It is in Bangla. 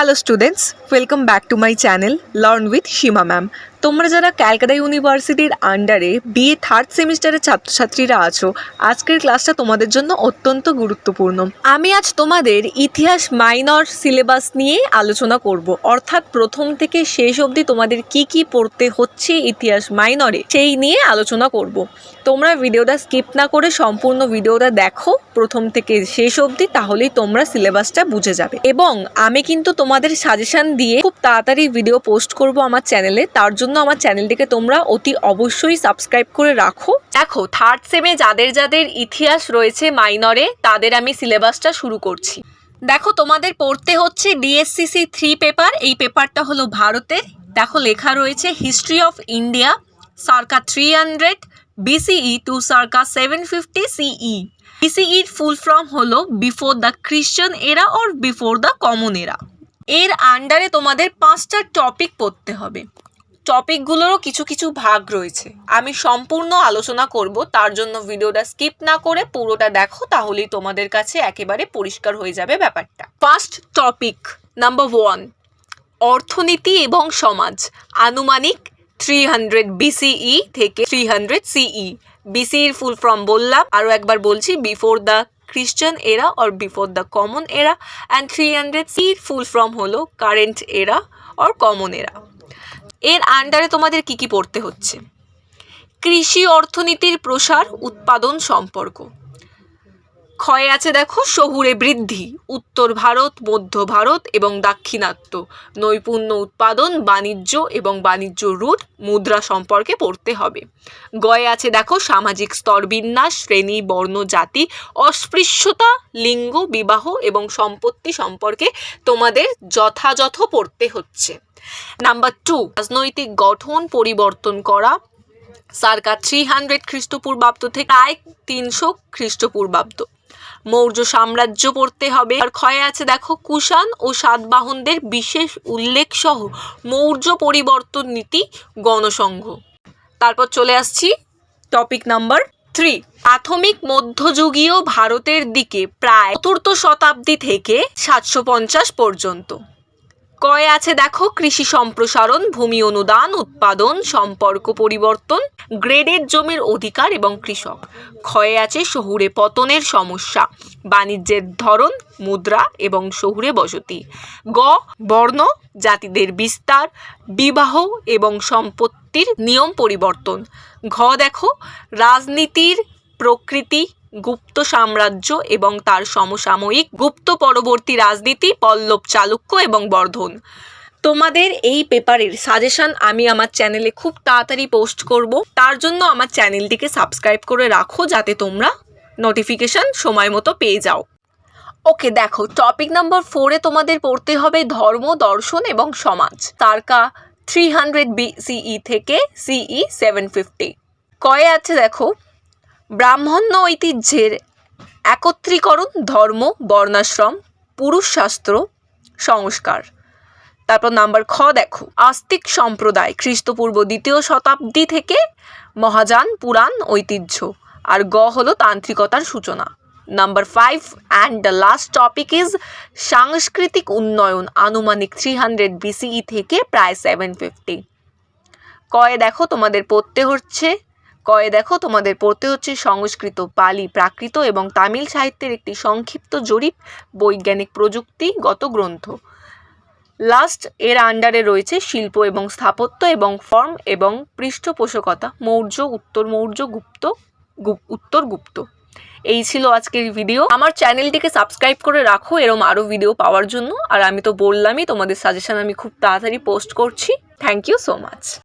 Hello students, welcome back to my channel Learn with Shima Ma'am. তোমরা যারা ক্যালকাটা ইউনিভার্সিটির আন্ডারে বিএ থার্ড সেমিস্টারের ছাত্রছাত্রীরা আছো, আজকের ক্লাসটা তোমাদের জন্য অত্যন্ত গুরুত্বপূর্ণ। আমি আজ তোমাদের ইতিহাস মাইনর সিলেবাস নিয়ে আলোচনা করব। অর্থাৎ প্রথম থেকে শেষ অবধি তোমাদের কি কি পড়তে হচ্ছে ইতিহাস মাইনরে সেই নিয়ে আলোচনা করব। তোমরা ভিডিওটা স্কিপ না করে সম্পূর্ণ ভিডিওটা দেখো প্রথম থেকে শেষ অবধি, তাহলেই তোমরা সিলেবাসটা বুঝে যাবে। এবং আমি কিন্তু তোমাদের সাজেশন দিয়ে খুব তাড়াতাড়ি ভিডিও পোস্ট করব আমার চ্যানেলে তার জন্য আমার চ্যানেলটিকে তোমরা অতি অবশ্যই সাবস্ক্রাইব করে রাখো। দেখো থার্ড সেমে যাদের যাদের ইতিহাস রয়েছে মাইনরে তাদের আমি সিলেবাসটা শুরু করছি। দেখো, তোমাদের পড়তে হচ্ছে ডিএসসিসি থ্রি পেপার এই পেপারটা হলো ভারতের দেখো, লেখা রয়েছে history of India circa three hundred BCE to circa seven fifty CE বিসিইর full form হলো before the Christian era or before the common era এর আন্ডারে তোমাদের পাঁচটা টপিক পড়তে হবে। টপিকগুলোরও কিছু কিছু ভাগ রয়েছে। আমি সম্পূর্ণ আলোচনা করব, তার জন্য ভিডিওটা স্কিপ না করে পুরোটা দেখো, তাহলেই তোমাদের কাছে একেবারে পরিষ্কার হয়ে যাবে ব্যাপারটা। ফার্স্ট টপিক নাম্বার ওয়ান অর্থনীতি এবং সমাজ, আনুমানিক থ্রি হান্ড্রেড বিসিই থেকে থ্রি হান্ড্রেড সিই বিসিইর ফুল ফর্ম বললাম আরও একবার বলছি before the Christian era or before the common era and three hundred sir full form হলো current era or common era এর আন্ডারে তোমাদের কি কি পড়তে হচ্ছে? কৃষি অর্থনীতির প্রসার উৎপাদন সম্পর্ক। ক্ষয়ে আছে দেখো, শহুরে বৃদ্ধি। উত্তর ভারত, মধ্য ভারত এবং দাক্ষিণাত্য। নৈপুণ্য উৎপাদন, বাণিজ্য এবং বাণিজ্য রুট মুদ্রা সম্পর্কে পড়তে হবে। গয়ে আছে দেখো, সামাজিক স্তর বিন্যাস, শ্রেণি, বর্ণ, জাতি, অস্পৃশ্যতা, লিঙ্গ, বিবাহ এবং সম্পত্তি সম্পর্কে তোমাদের যথাযথ পড়তে হচ্ছে। নাম্বার টু, রাজনৈতিক গঠন পরিবর্তন করা। সার্কা থ্রি হান্ড্রেড খ্রিস্টপূর্বাব্দ থেকে প্রায় তিনশো খ্রিস্টপূর্বাব্দ। মৌর্য সাম্রাজ্য পড়তে হবে। আর ক্ষয়ে আছে দেখো কুষাণ ও সাতবাহনদের বিশেষ উল্লেখ সহ মৌর্য পরিবর্তন নীতি গণসংঘ। তারপর চলে আসছি টপিক নাম্বার থ্রি প্রাথমিক মধ্যযুগীয় ভারতের দিকে প্রায় চতুর্থ শতাব্দী থেকে সাতশো পঞ্চাশ পর্যন্ত। কয়ে আছে দেখো কৃষি সম্প্রসারণ, ভূমি অনুদান, উৎপাদন, সম্পর্ক পরিবর্তন, গ্রেডের জমির অধিকার এবং কৃষক। ক্ষয়ে আছে শহুরে পতনের সমস্যা, বাণিজ্যের ধরন, মুদ্রা এবং শহুরে বসতি। গ, বর্ণ, জাতিদের বিস্তার, বিবাহ এবং সম্পত্তির নিয়ম পরিবর্তন। ঘ, দেখো, রাজনীতির প্রকৃতি গুপ্ত সাম্রাজ্য এবং তার সমসাময়িক গুপ্ত পরবর্তী রাজনীতি পল্লব চালুক্য এবং বর্ধন। তোমাদের এই পেপারের সাজেশন আমি আমার চ্যানেলে খুব তাড়াতাড়ি পোস্ট করব। তার জন্য আমার চ্যানেলটিকে সাবস্ক্রাইব করে রাখো যাতে তোমরা নোটিফিকেশন সময় মতো পেয়ে যাও। ওকে, দেখো, টপিক নাম্বার ফোরে তোমাদের পড়তে হবে ধর্ম, দর্শন এবং সমাজ। তারকা থ্রি হান্ড্রেড বিসিই থেকে সিই সেভেন ফিফটি কয়ে আছে, দেখো ব্রাহ্মণ্য ঐতিহ্যের একত্রীকরণ ধর্ম, বর্ণাশ্রম, পুরুষ শাস্ত্র, সংস্কার। তারপর নাম্বার খ দেখো। আস্তিক সম্প্রদায়, খ্রিস্টপূর্ব দ্বিতীয় শতাব্দী থেকে মহাযান, পুরাণ, ঐতিহ্য। আর গ হলো তান্ত্রিকতার সূচনা। Number five and the last topic is সাংস্কৃতিক উন্নয়ন, আনুমানিক থ্রি হান্ড্রেড বিসিই থেকে প্রায় সেভেন ফিফটি কয়ে দেখো তোমাদের পড়তে হচ্ছে কয়ে দেখো, তোমাদের পড়তে হচ্ছে সংস্কৃত, পালি, প্রাকৃত এবং তামিল সাহিত্যের একটি সংক্ষিপ্ত জরিপ, বৈজ্ঞানিক প্রযুক্তিগত গ্রন্থ। লাস্ট এর আন্ডারে রয়েছে শিল্প এবং স্থাপত্য এবং ফর্ম এবং পৃষ্ঠপোষকতা, মৌর্য, উত্তর মৌর্য, গুপ্ত, গুপ- উত্তর গুপ্ত। এই ছিল আজকের ভিডিও আমার চ্যানেলটিকে সাবস্ক্রাইব করে রাখো, এরম আরও ভিডিও পাওয়ার জন্য। আর আমি তো বললামই, তোমাদের সাজেশন আমি খুব তাড়াতাড়ি পোস্ট করছি। Thank you so much